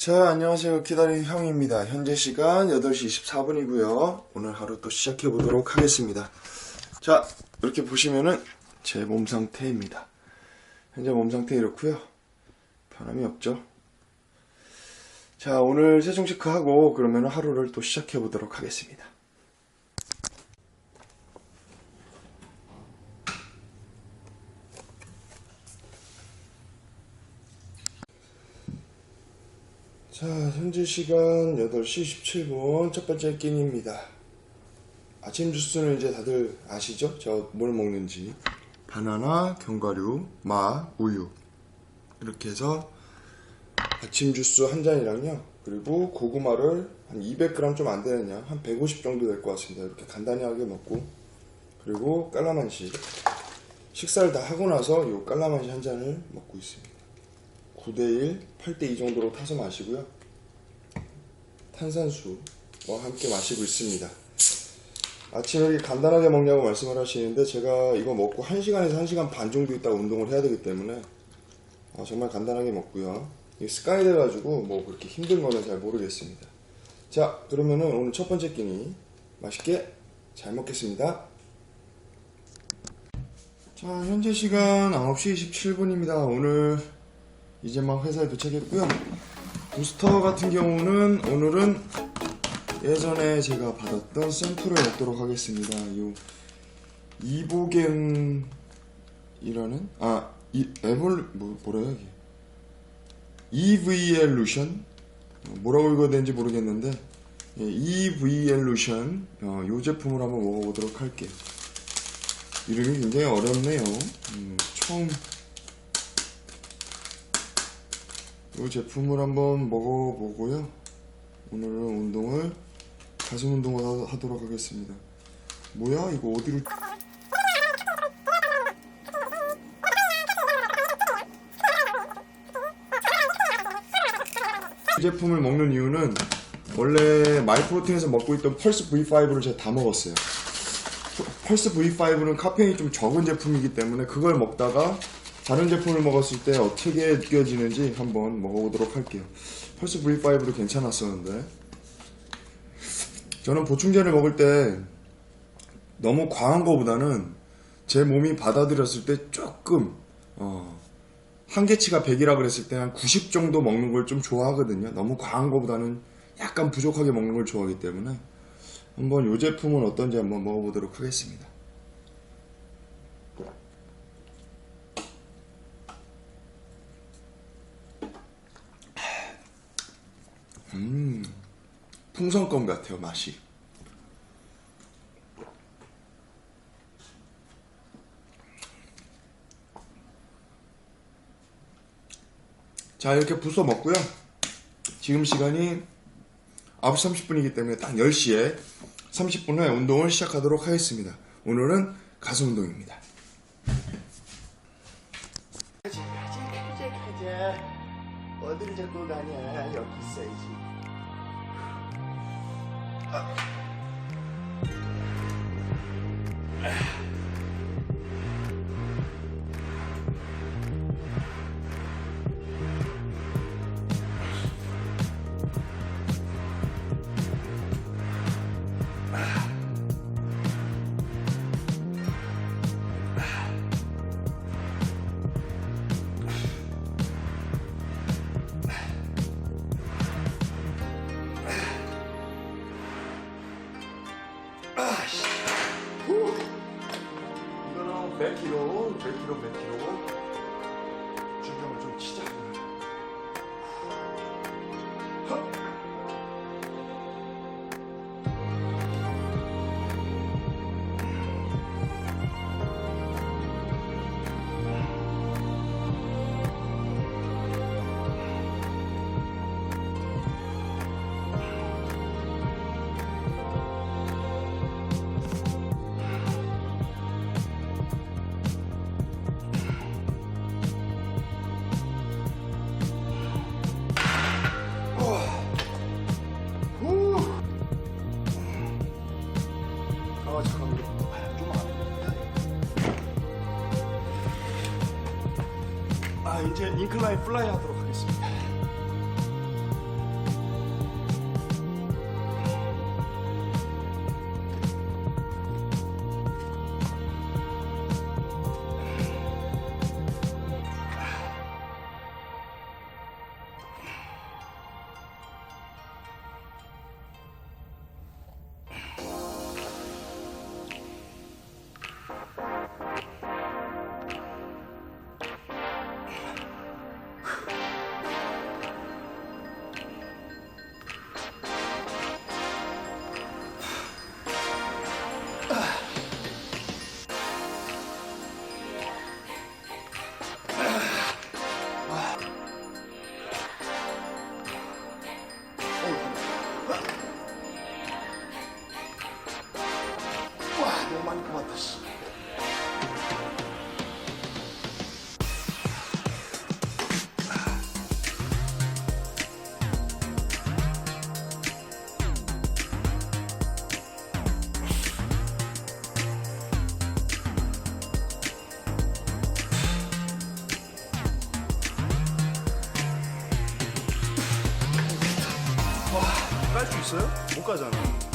자, 안녕하세요. 기다린 형입니다. 현재 시간 8시 24분이고요. 오늘 하루 또 시작해 보도록 하겠습니다. 자, 이렇게 보시면은 제 몸 상태입니다. 현재 몸 상태 이렇고요. 변함이 없죠. 자, 오늘 세종 체크하고 그러면 하루를 또 시작해 보도록 하겠습니다. 자, 현재 시간 8시 17분 첫 번째 끼니입니다. 아침 주스는 이제 다들 아시죠? 제가 뭘 먹는지. 바나나, 견과류, 마, 우유. 이렇게 해서 아침 주스 한 잔이랑요. 그리고 고구마를 한 200g 좀안 양, 한150 정도 될 것 같습니다. 이렇게 간단하게 먹고. 그리고 깔라만시. 식사를 다 하고 나서 이 깔라만시 한 잔을 먹고 있습니다. 9대1, 8대2 정도로 타서 마시고요. 탄산수와 함께 마시고 있습니다. 아침에 이렇게 간단하게 먹냐고 말씀을 하시는데 제가 이거 먹고 1시간에서 1시간 반 정도 있다가 운동을 해야 되기 때문에 어, 정말 간단하게 먹고요. 이게 습관이 돼가지고 뭐 그렇게 힘든 거는 잘 모르겠습니다. 자, 그러면은 오늘 첫 번째 끼니 맛있게 잘 먹겠습니다. 자, 현재 시간 9시 27분입니다. 오늘 이제 막 회사에 도착했고요. 부스터 같은 경우는 오늘은 예전에 제가 받았던 샘플을 먹도록 하겠습니다. 요 이보겐이라는 아 이, 에볼 뭐 뭐래요 이게 EVL루션 어, 뭐라고 읽어야 되는지 모르겠는데 예, EVL루션 어, 요 제품을 한번 먹어보도록 할게요. 이름이 굉장히 어렵네요. 음, 처음 이 제품을 한번 먹어보고요. 오늘은 운동을 가슴 운동을 하- 하도록 하겠습니다. 뭐야 이거 어디로? 이 제품을 먹는 이유는 원래 마이프로틴에서 먹고 있던 펄스 V5를 제가 다 먹었어요. 펄스 V5는 카페인이 좀 적은 제품이기 때문에 그걸 먹다가 다른 제품을 먹었을 때 어떻게 느껴지는지 한번 먹어보도록 할게요. 펄스 V5도 괜찮았었는데 저는 보충제를 먹을 때 너무 과한 거보다는 제 몸이 받아들였을 때 조금 어, 한계치가 100이라 그랬을 때 한 90 정도 먹는 걸 좀 좋아하거든요. 너무 과한 거보다는 약간 부족하게 먹는 걸 좋아하기 때문에 한번 이 제품은 어떤지 한번 먹어보도록 하겠습니다. 음, 풍선껌 같아요, 맛이. 자, 이렇게 부숴 먹고요. 지금 시간이 9시 30분이기 때문에 딱 10시에 30분 후에 운동을 시작하도록 하겠습니다. 오늘은 가슴 운동입니다. 가자, 가자, 가자, 가자. 어디를 자꾸 가냐? 여기 있어야지. 아 이거는 100kg, 100kg, 100kg. 아 잠깐만 이거 아, 좀만 아 이제 인클라인 플라이 하도록 깔수 있어요? 못 가잖아.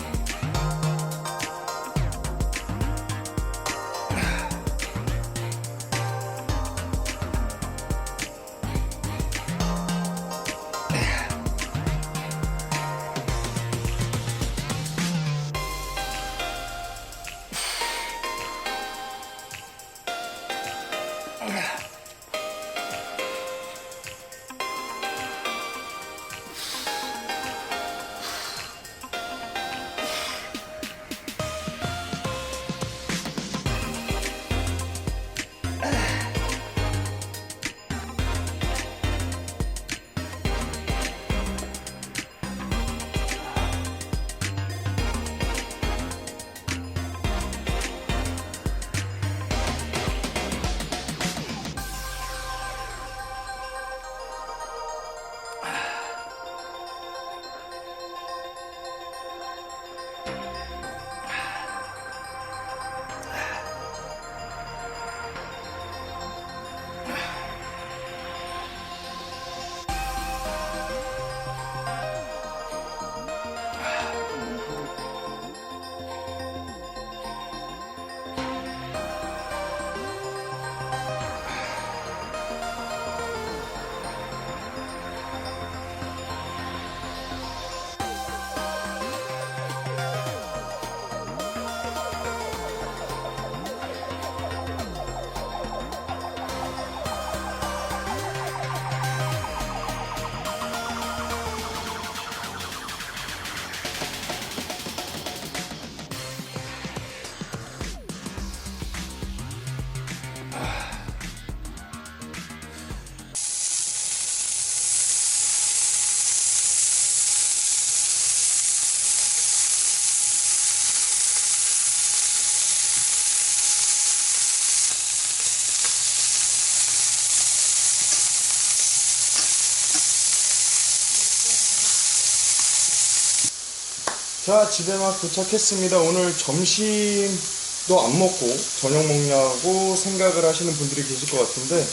자, 집에 막 도착했습니다. 오늘 점심도 안 먹고 저녁 먹냐고 생각을 하시는 분들이 계실 것 같은데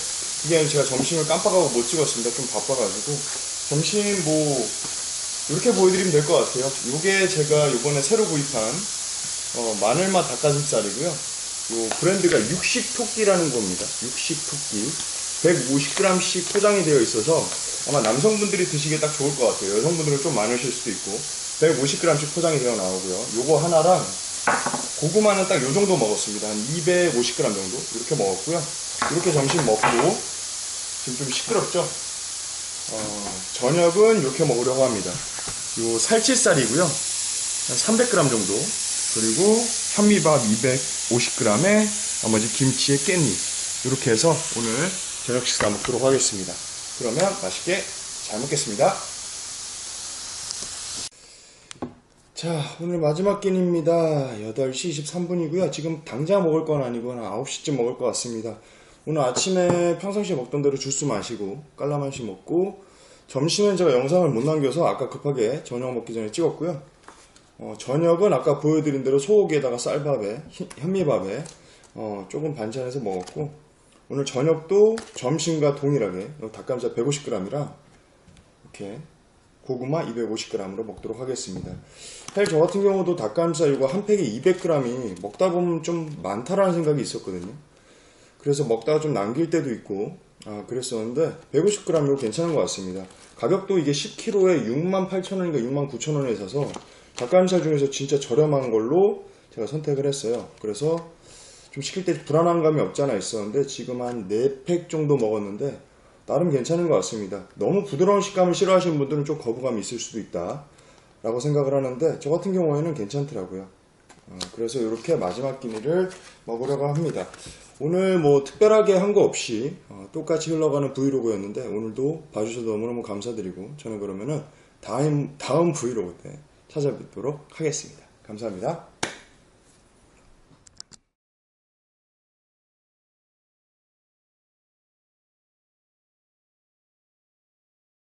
그게 제가 점심을 깜빡하고 못 찍었습니다. 좀 바빠가지고 점심 뭐 이렇게 보여드리면 될 것 같아요. 이게 제가 이번에 새로 구입한 어, 마늘맛 닭가슴살이고요. 요 브랜드가 육식토끼라는 겁니다. 육식토끼. 150g씩 포장이 되어 있어서 아마 남성분들이 드시기에 딱 좋을 것 같아요. 여성분들은 좀 많으실 수도 있고 150g씩 포장이 되어 나오고요. 요거 하나랑 고구마는 딱 요 정도 먹었습니다. 한 250g 정도 이렇게 먹었고요. 이렇게 점심 먹고 지금 좀 시끄럽죠? 어, 저녁은 이렇게 먹으려고 합니다. 요 살치살이고요. 한 300g 정도. 그리고 현미밥 250g에 나머지 김치에 깻잎. 이렇게 해서 오늘 저녁 식사 먹도록 하겠습니다. 그러면 맛있게 잘 먹겠습니다. 자, 오늘 마지막 끼니입니다. 8시 23분이고요. 지금 당장 먹을 건 아니고 한 9시쯤 먹을 것 같습니다. 오늘 아침에 평상시에 먹던 대로 주스 마시고 깔라만시 먹고 점심은 제가 영상을 못 남겨서 아까 급하게 저녁 먹기 전에 찍었고요. 어, 저녁은 아까 보여드린 대로 소고기에다가 쌀밥에 히- 현미밥에 어, 조금 반찬해서 먹었고 오늘 저녁도 점심과 동일하게 닭가슴살 150g이라 이렇게 고구마 250g으로 먹도록 하겠습니다. 사실 저 같은 경우도 닭가슴살 이거 한 팩에 200g이 먹다 보면 좀 많다라는 생각이 있었거든요. 그래서 먹다가 좀 남길 때도 있고 아 그랬었는데 150g으로 괜찮은 것 같습니다. 가격도 이게 10kg에 68,000원인가 69,000원에 사서 닭가슴살 중에서 진짜 저렴한 걸로 제가 선택을 했어요. 그래서 좀 시킬 때 불안한 감이 없잖아 있었는데 지금 한 4팩 정도 먹었는데 나름 괜찮은 것 같습니다. 너무 부드러운 식감을 싫어하시는 분들은 좀 거부감이 있을 수도 있다 라고 생각을 하는데 저 같은 경우에는 괜찮더라고요. 어, 그래서 이렇게 마지막 끼니를 먹으려고 합니다. 오늘 뭐 특별하게 한 거 없이 어, 똑같이 흘러가는 브이로그였는데 오늘도 봐주셔서 너무너무 감사드리고 저는 그러면은 다음, 다음 브이로그 때 찾아뵙도록 하겠습니다. 감사합니다.